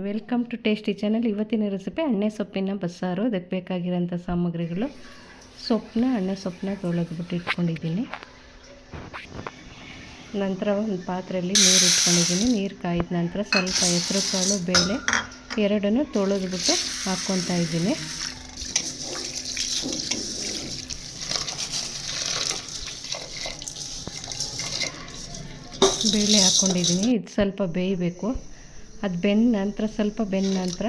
Welcome to tasty channel. ಇವತ್ತಿನ recipe ಎಣ್ಣೆ ಸೊಪ್ಪಿನ ಬಸ್ಸಾರು, ಅದಕ್ಕೆ ಬೇಕಾಗಿರೋಂಥ ಸಾಮಗ್ರಿಗಳು. ಸೊಪ್ಪನ್ನ ಎಣ್ಣೆ ಸೊಪ್ಪನ್ನ ತೊಳೆದ್ಬಿಟ್ಟು ಇಟ್ಕೊಂಡಿದ್ದೀನಿ. ನಂತರ ಒಂದು ಪಾತ್ರೆಯಲ್ಲಿ ನೀರು ಇಟ್ಕೊಂಡಿದ್ದೀನಿ. ನೀರು ಕಾಯಿದ ನಂತರ ಸ್ವಲ್ಪ ಹೆಸರು ಕಾಳು, ಬೇಳೆ ಎರಡನ್ನೂ ತೊಳೆದ್ಬಿಟ್ಟು ಹಾಕ್ಕೊತಾ ಇದ್ದೀನಿ. ಬೇಳೆ ಹಾಕ್ಕೊಂಡಿದ್ದೀನಿ. ಇದು ಸ್ವಲ್ಪ ಬೇಯಬೇಕು. ಅದು ಬೆಂದ ನಂತರ ಸ್ವಲ್ಪ ಬೆಂದ ನಂತರ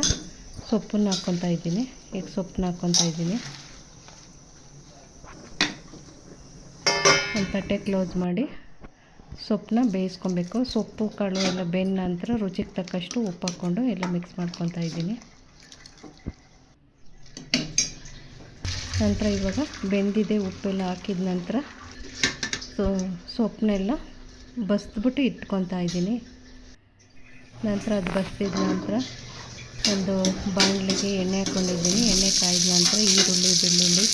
ಸೊಪ್ಪನ್ನು ಹಾಕ್ಕೊತಾ ಇದ್ದೀನಿ. ಈಗ ಸೊಪ್ಪನ್ನ ಹಾಕ್ಕೊತಾ ಇದ್ದೀನಿ. ಒಂದು ತಟ್ಟೆ ಕ್ಲೋಸ್ ಮಾಡಿ ಸೊಪ್ಪನ್ನ ಬೇಯಿಸ್ಕೊಬೇಕು. ಸೊಪ್ಪು, ಕಾಳು ಎಲ್ಲ ಬೆಂದ ನಂತರ ರುಚಿಗೆ ತಕ್ಕಷ್ಟು ಉಪ್ಪು ಹಾಕ್ಕೊಂಡು ಎಲ್ಲ ಮಿಕ್ಸ್ ಮಾಡ್ಕೊತಾ ಇದ್ದೀನಿ. ನಂತರ ಇವಾಗ ಬೆಂದಿದೆ ಉಪ್ಪೆಲ್ಲ ಹಾಕಿದ ನಂತರ ಸೊ ಸೊಪ್ಪನ್ನೆಲ್ಲ ಬಸ್ದ್ಬಿಟ್ಟು ಇಟ್ಕೊತಾ ಇದ್ದೀನಿ. ನಂತರ ಅದು ಬಸಿದ ನಂತರ ಒಂದು ಬಾಣಲಿಗೆ ಎಣ್ಣೆ ಹಾಕ್ಕೊಂಡಿದ್ದೀನಿ ಎಣ್ಣೆ ಕಾಯ್ದ ನಂತರ ಈರುಳ್ಳಿ, ಬೆಳ್ಳುಳ್ಳಿ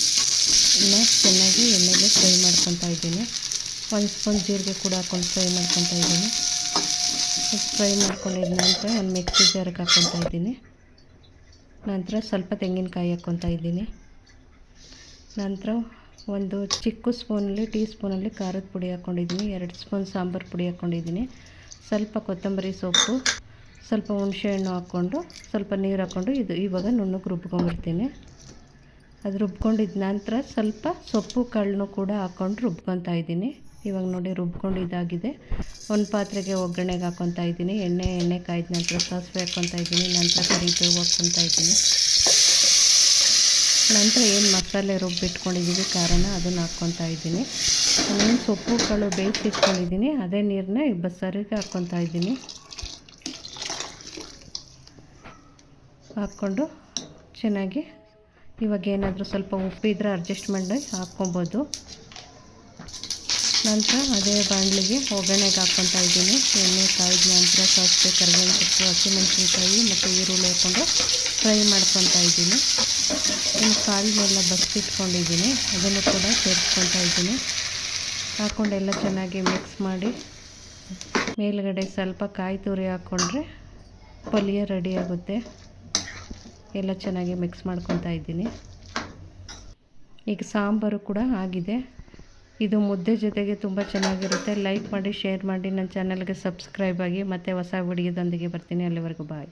ಎಲ್ಲ ಚೆನ್ನಾಗಿ ಎಣ್ಣೆಗೆ ಫ್ರೈ ಮಾಡ್ಕೊತಾ ಇದ್ದೀನಿ. ಒಂದು ಸ್ಪೂನ್ ಜೀರಿಗೆ ಕೂಡ ಹಾಕ್ಕೊಂಡು ಫ್ರೈ ಮಾಡ್ಕೊತಾ ಇದ್ದೀನಿ. ಫ್ರೈ ಮಾಡ್ಕೊಂಡಿದ ನಂತರ ಒಂದು ಮಿಕ್ಸಿ ಜಾರಿಗೆ ಹಾಕ್ಕೊತಾ ಇದ್ದೀನಿ. ನಂತರ ಸ್ವಲ್ಪ ತೆಂಗಿನಕಾಯಿ ಹಾಕ್ಕೊತಾ ಇದ್ದೀನಿ. ನಂತರ ಒಂದು ಚಿಕ್ಕ ಸ್ಪೂನಲ್ಲಿ, ಟೀ ಸ್ಪೂನಲ್ಲಿ ಖಾರದ ಪುಡಿ ಹಾಕ್ಕೊಂಡಿದ್ದೀನಿ ಎರಡು ಸ್ಪೂನ್ ಸಾಂಬಾರು ಪುಡಿ ಹಾಕ್ಕೊಂಡಿದ್ದೀನಿ ಸ್ವಲ್ಪ ಕೊತ್ತಂಬರಿ ಸೊಪ್ಪು ಸ್ವಲ್ಪ ಹುಣಸೆಹಣ್ಣು ಹಾಕ್ಕೊಂಡು ಸ್ವಲ್ಪ ನೀರು ಹಾಕ್ಕೊಂಡು ಇದು ಇವಾಗ ನುಣ್ಣಗೆ ರುಬ್ಕೊಂಬಿಡ್ತೀನಿ. ಅದು ರುಬ್ಕೊಂಡಿದ್ದ ನಂತರ ಸ್ವಲ್ಪ ಸೊಪ್ಪು ಕಾಳನ್ನು ಕೂಡ ಹಾಕ್ಕೊಂಡು ರುಬ್ಕೊತಾ ಇದ್ದೀನಿ. ಇವಾಗ ನೋಡಿ ರುಬ್ಕೊಂಡು ಇದಾಗಿದೆ. ಒಂದು ಪಾತ್ರೆಗೆ ಒಗ್ಗರಣೆಗೆ ಹಾಕ್ಕೊತಾ ಇದ್ದೀನಿ. ಎಣ್ಣೆ ಎಣ್ಣೆ ಕಾಯ್ದ ನಂತರ ಸಾಸಿವೆ ಹಾಕ್ಕೊತಾ ಇದ್ದೀನಿ. ನಂತರ ಕರಿಬೇವು ಹಾಕ್ಕೊತಾ ಇದ್ದೀನಿ. ನಂತರ ಏನು ಮಸಾಲೆ ರುಬ್ಬಿಟ್ಕೊಂಡಿದ್ದೀವಿ ಖಾರನ ಅದನ್ನು ಹಾಕ್ಕೊತಾ ಇದ್ದೀನಿ. ಸೊಪ್ಪು ಕಾಳು ಬೇಯಿಸಿಟ್ಕೊಂಡಿದ್ದೀನಿ ಅದೇ ನೀರನ್ನ ಬಸ್ಸಾರಿಗೆ ಹಾಕ್ಕೊತಾ ಇದ್ದೀನಿ. ಹಾಕ್ಕೊಂಡು ಚೆನ್ನಾಗಿ ಇವಾಗ ಏನಾದರೂ ಸ್ವಲ್ಪ ಉಪ್ಪಿದ್ರೆ ಅಡ್ಜಸ್ಟ್ಮೆಂಟ್ ಹಾಕ್ಕೊಬೋದು. ನಂತರ ಅದೇ ಬಾಣಲಿಗೆ ಒಗ್ಗರಣೆಗೆ ಹಾಕ್ಕೊತಾ ಇದ್ದೀನಿ. ಎಣ್ಣೆ ಕಾಯ್ದ ನಂತರ ಸಾಸಿವೆ, ಕರಿಬೇವಿನ ಸೊಪ್ಪು, ಹಸಿಮೆಣಸಿನ್ಕಾಯಿ ಮತ್ತು ಈರುಳ್ಳಿ ಹಾಕ್ಕೊಂಡು ಫ್ರೈ ಮಾಡ್ಕೊತಾ ಇದ್ದೀನಿ. ಇನ್ನು ಕಾಳನ್ನೆಲ್ಲ ಬಸ್ತಿಟ್ಕೊಂಡಿದ್ದೀನಿ ಅದನ್ನು ಕೂಡ ಸೇರಿಸ್ಕೊತಾ ಇದ್ದೀನಿ. ಹಾಕ್ಕೊಂಡೆಲ್ಲ ಚೆನ್ನಾಗಿ ಮಿಕ್ಸ್ ಮಾಡಿ ಮೇಲುಗಡೆ ಸ್ವಲ್ಪ ಕಾಯಿ ತುರಿ ಹಾಕ್ಕೊಂಡ್ರೆ ಪಲ್ಯ ರೆಡಿ ಆಗುತ್ತೆ. ಎಲ್ಲ ಚೆನ್ನಾಗಿ ಮಿಕ್ಸ್ ಮಾಡ್ಕೊತಾ ಇದ್ದೀನಿ. ಈಗ ಸಾಂಬಾರು ಕೂಡ ಆಗಿದೆ. ಇದು ಮುದ್ದೆ ಜೊತೆಗೆ ತುಂಬ ಚೆನ್ನಾಗಿರುತ್ತೆ. ಲೈಕ್ ಮಾಡಿ ಶೇರ್ ಮಾಡಿ. ನನ್ನ ಚಾನಲ್ಗೆ ಸಬ್ಸ್ಕ್ರೈಬ್ ಆಗಿ ಮತ್ತು ಹೊಸ ವಿಡಿಯೋದೊಂದಿಗೆ ಬರ್ತೀನಿ. ಅಲ್ಲಿವರೆಗೂ ಬಾಯ್